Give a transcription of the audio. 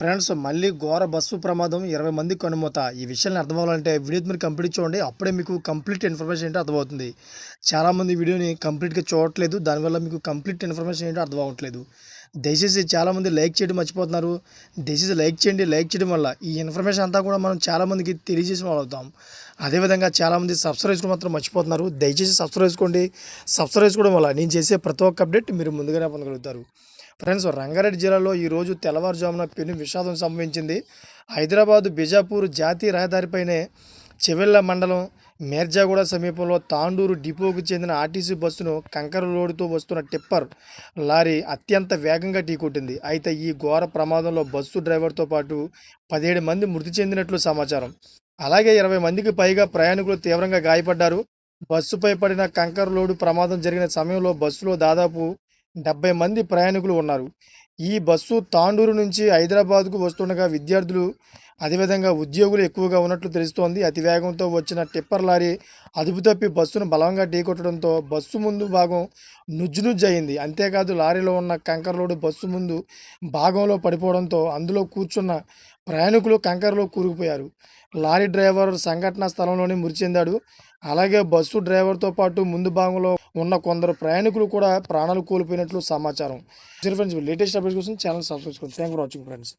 Friends మళ్ళీ ఘోర bus ప్రమాదం ఇరవై మంది కనుమూత. ఈ విషయాన్ని అర్థం అవ్వాలంటే వీడియో మీరు కంప్లీట్ చూడండి. అప్పుడే మీకు కంప్లీట్ ఇన్ఫర్మేషన్ ఏంటో అర్థమవుతుంది చాలామంది వీడియోని కంప్లీట్గా చూడట్లేదు. దానివల్ల మీకు కంప్లీట్ ఇన్ఫర్మేషన్ ఏంటో అర్థం అవ్వట్లేదు. దయచేసి చాలామంది లైక్ చేయడం మర్చిపోతున్నారు. దయచేసి లైక్ చేయండి. లైక్ చేయడం వల్ల ఈ ఇన్ఫర్మేషన్ అంతా కూడా మనం చాలామందికి తెలియజేసిన వాళ్ళు అవుతాం. అదేవిధంగా చాలామంది సబ్స్క్రైబ్ చేసుకోవడం మాత్రం మర్చిపోతున్నారు. దయచేసి సబ్స్క్రైబ్ చేసుకోండి. సబ్స్క్రైబ్ చేసుకోవడం వల్ల నేను చేసే ప్రతి ఒక్క అప్డేట్ మీరు ముందుగానే పొందగలుగుతారు. ఫ్రెండ్స్ రంగారెడ్డి జిల్లాలో ఈరోజు తెల్లవారుజామున పెను విషాదం సంభవించింది. హైదరాబాద్ బిజాపూర్ జాతీయ రహదారిపైనే చెవెళ్ళ మండలం మేర్జాగూడ సమీపంలో తాండూరు డిపోకు చెందిన ఆర్టీసీ బస్సును కంకర లోడుతో వస్తున్న టిప్పర్ లారీ అత్యంత వేగంగా ఢీకొట్టింది. అయితే ఈ ఘోర ప్రమాదంలో బస్సు డ్రైవర్తో పాటు పదిహేడు మంది మృతి చెందినట్లు సమాచారం. అలాగే ఇరవై మందికి పైగా ప్రయాణికులు తీవ్రంగా గాయపడ్డారు. బస్సుపై పడిన కంకర లోడు ప్రమాదం జరిగిన సమయంలో బస్సులో దాదాపు డెబ్బై మంది ప్రయాణికులు ఉన్నారు. ఈ బస్సు తాండూరు నుంచి హైదరాబాద్కు వస్తుండగా విద్యార్థులు అదేవిధంగా ఉద్యోగులు ఎక్కువగా ఉన్నట్లు తెలుస్తోంది. అతి వేగంతో వచ్చిన టిప్పర్ లారీ అదుపు తప్పి బస్సును బలంగా ఢీకొట్టడంతో బస్సు ముందు భాగం నుజ్జు నుజ్జు అయింది. అంతేకాదు లారీలో ఉన్న కంకర లోడు బస్సు ముందు భాగంలో పడిపోవడంతో అందులో కూర్చున్న ప్రయాణికులు కంకరలో కూరుకుపోయారు. లారీ డ్రైవర్ సంఘటనా స్థలంలోనే మృతి చెందాడు అలాగే బస్సు డ్రైవర్తో పాటు ముందు భాగంలో ఉన్న కొందరు ప్రయాణికులు కూడా ప్రాణాలు కోల్పోయినట్లు సమాచారం. ఫ్రెండ్స్ లేటెస్ట్ అప్డేట్స్ కోసం ఛానల్ సబ్స్క్రైబ్ చేసుకోండి. Thank for watching friends